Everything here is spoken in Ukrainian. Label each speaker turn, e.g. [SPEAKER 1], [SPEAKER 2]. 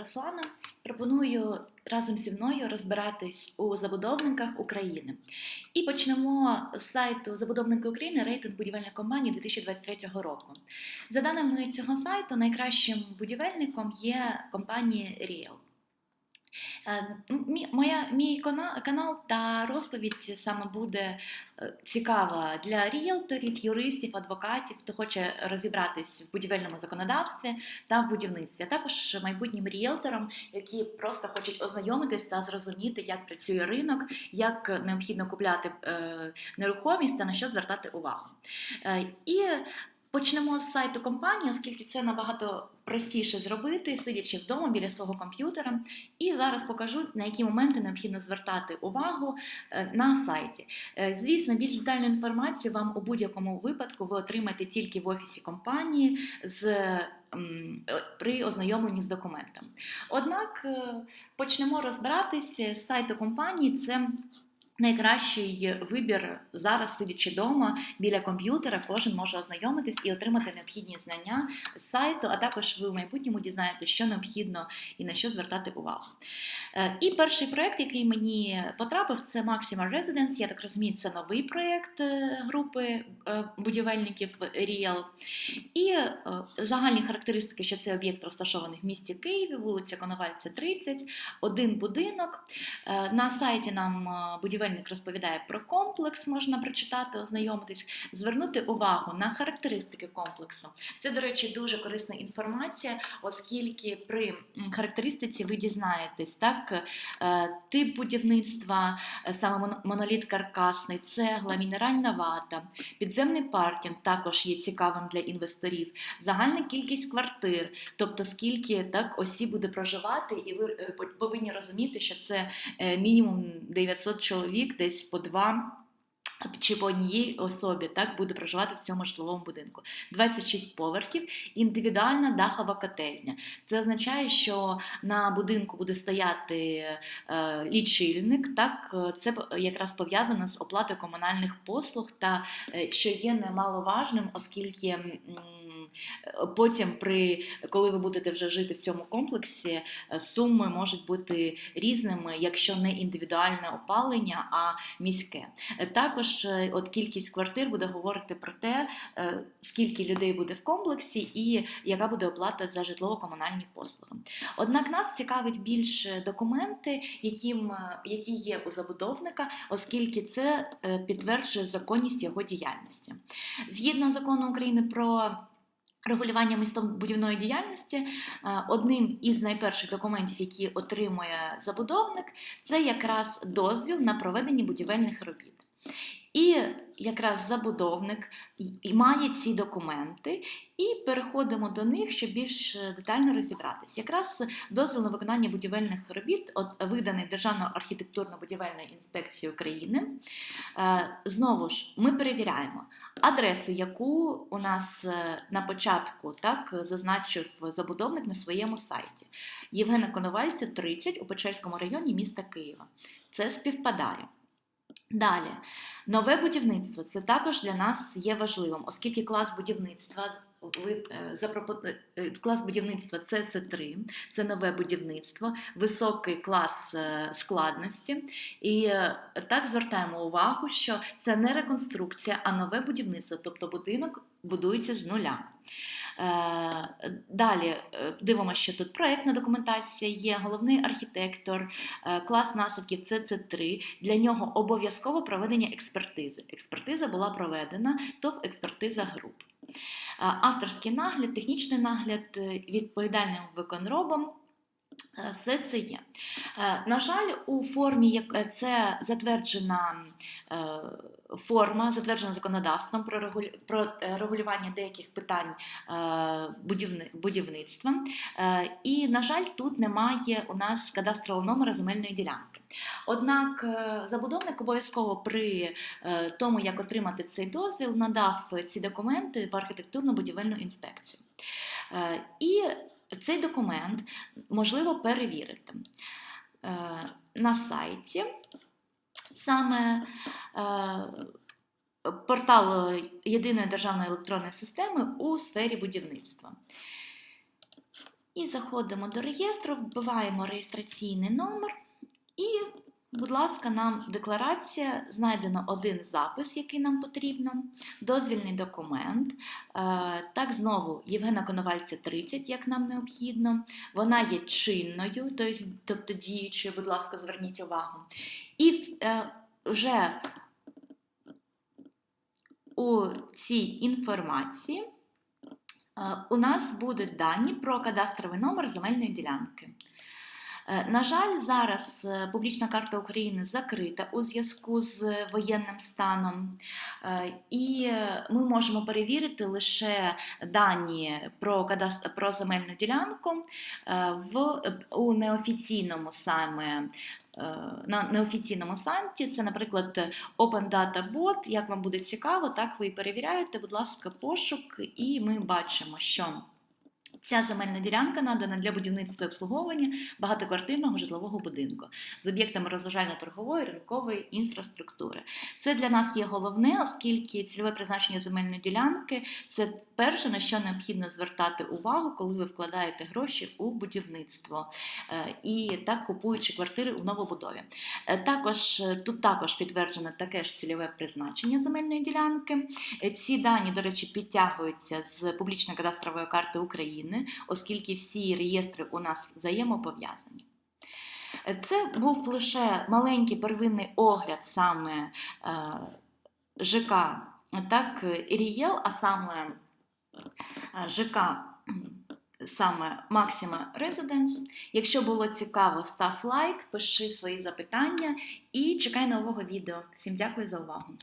[SPEAKER 1] Руслана пропоную разом зі мною розбиратись у забудовниках України. І почнемо з сайту Забудовники України рейтинг будівельних компаній 2023 року. За даними цього сайту, найкращим будівельником є компанія Ріел. Е, Моя, мій канал та розповідь саме буде е, цікава для ріелторів, юристів, адвокатів, хто хоче розібратись в будівельному законодавстві та в будівництві, а також майбутнім ріелторам, які просто хочуть ознайомитись та зрозуміти, як працює ринок, як необхідно купляти е, нерухомість та на що звертати увагу. І почнемо з сайту компанії, оскільки це набагато простіше зробити, сидячи вдома біля свого комп'ютера. І зараз покажу, на які моменти необхідно звертати увагу е, на сайті. Е, Звісно, більш детальну інформацію вам у будь-якому випадку ви отримаєте тільки в офісі компанії з, е, при ознайомленні з документом. Однак почнемо розбиратися з сайту компанії. Це Найкращий вибір зараз, сидячи вдома біля комп'ютера, кожен може ознайомитись і отримати необхідні знання з сайту, а також ви в майбутньому дізнаєтеся, що необхідно і на що звертати увагу. Е, І перший проект, який мені потрапив, це Maxima Residence. Я так розумію, це новий проект е, групи е, будівельників Ріел. І загальні характеристики, що цей об'єкт розташований в місті Києві, вулиця Коновальця, 30, один будинок. На сайті нам е, будівельник розповідає про комплекс, можна прочитати, ознайомитись, звернути увагу на характеристики комплексу. Це, до речі, дуже корисна інформація, оскільки при характеристиці ви дізнаєтесь, так, е, тип будівництва, е, саме моноліт каркасний, цегла, мінеральна вата, підземний паркінг також є цікавим для інвесторів, загальна кількість квартир, тобто скільки так осіб буде проживати, і ви е, повинні розуміти, що це мінімум 900 чоловік, десь по два. Чи по одній особі так буде проживати в цьому житловому будинку. 26 поверхів, індивідуальна дахова котельня. Це означає, що на будинку буде стояти е, лічильник. Так, е, це якраз пов'язано з оплатою комунальних послуг, та е, що є немаловажним, оскільки е, потім, при коли ви будете вже жити в цьому комплексі, е, суми можуть бути різними, якщо не індивідуальне опалення, а міське. Е, Також е, от кількість квартир буде говорити про те, е, скільки людей буде в комплексі і яка буде оплата за житлово-комунальні послуги. Однак нас цікавить більше документи, яким, е, які є у забудовника, оскільки це е, підтверджує законність його діяльності. Згідно закону України про Регулювання містобудівної діяльності е, одним із найперших документів, які отримує забудовник, це якраз дозвіл на проведення будівельних робіт. І якраз забудовник має ці документи, і переходимо до них, щоб більш е, детально розібратись. Якраз дозвіл на виконання будівельних робіт, от виданий Державною архітектурно-будівельною інспекцією України. Е, Знову ж ми перевіряємо адресу, яку у нас е, на початку так зазначив забудовник на своєму сайті. Євгена Коновальця, 30 у Печерському районі міста Києва. Це співпадає. Далі, нове будівництво це також для нас є важливим, оскільки клас будівництва е, запропо- е, клас будівництва ЦЦ3, це нове будівництво, високий клас е, складності. І е, так звертаємо увагу, що це не реконструкція, а нове будівництво, тобто будинок будується з нуля. Е, Далі е, дивимося, що тут проєктна документація є, головний архітектор, е, клас наслідків ЦЦ3. Для нього обов'язково проведення експертизи. Експертиза була проведена, ТОВ експертиза груп. Авторський нагляд, технічний нагляд відповідальним виконробом. Е, Все це є. Е, На жаль, у формі, як е, це затверджена форма, затверджена законодавством про регулю- про регулювання деяких питань будівництва. І, на жаль, тут немає у нас кадастрового номера земельної ділянки. Однак забудовник обов'язково при тому, як отримати цей дозвіл, надав ці документи в архітектурно-будівельну інспекцію. І цей документ можливо перевірити е, на сайті саме портал е, Єдиної державної електронної системи у сфері будівництва. І заходимо до реєстру, вбиваємо реєстраційний номер і, будь ласка, нам декларація, знайдено один запис, який нам потрібно, дозвільний документ. Е, Так, знову Євгена Коновальця 30, як нам необхідно. Вона є чинною, тобто- діючою, будь ласка, зверніть увагу. І е, вже у цій інформації е, у нас будуть дані про кадастровий номер земельної ділянки. Е, На жаль, зараз е, публічна карта України закрита у зв'язку з воєнним станом, Е, і ми можемо перевірити лише дані про кадастр про земельну ділянку в у неофіційному саме на неофіційному сайті. Це, наприклад, Open Data Bot. Як вам буде цікаво, так ви перевіряєте, будь ласка, пошук, і ми бачимо, що. Ця земельна ділянка надана для будівництва і обслуговування багатоквартирного житлового будинку з об'єктами розважально-торгової ринкової інфраструктури. Це для нас є головне, оскільки цільове призначення земельної ділянки це перше, на що необхідно звертати увагу, коли ви вкладаєте гроші у будівництво е, і так купуючи квартири у новобудові. Е, Також е, тут також підтверджено таке ж цільове призначення земельної ділянки. Ці дані, до речі, підтягуються з публічної кадастрової карти України, оскільки всі реєстри у нас взаємопов'язані. Це був лише маленький первинний огляд саме е, ЖК, так, Рієл, а саме е, ЖК. Саме Maxima Residence. Якщо було цікаво, став лайк, пиши свої запитання і чекай нового відео. Всім дякую за увагу!